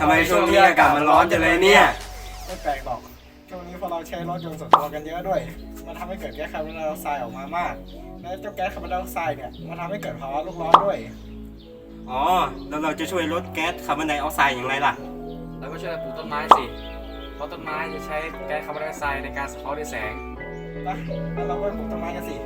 ทำไมช่วงนี้อากาศมันร้อนจังเลยเนี่ย ไม่แปลกหรอกช่วงนี้พอเราใช้รถยนต์ส่วนตัวกันเยอะด้วย มันทำให้เกิดแก๊สคาร์บอนไดออกไซด์ออกมามาก และเจ้าแก๊สคาร์บอนไดออกไซด์เนี่ย มันทำให้เกิดภาวะโลกร้อนด้วย อ๋อ แล้วเราจะช่วยลดแก๊สคาร์บอนไดออกไซด์อย่างไรล่ะ แล้วก็ช่วยกันปลูกต้นไม้สิ เพราะต้นไม้จะใช้แก๊สคาร์บอนไดออกไซด์ในการสะท้อนด้วยแสง นะล้เราก็ปลูกต้นไม้กันสิ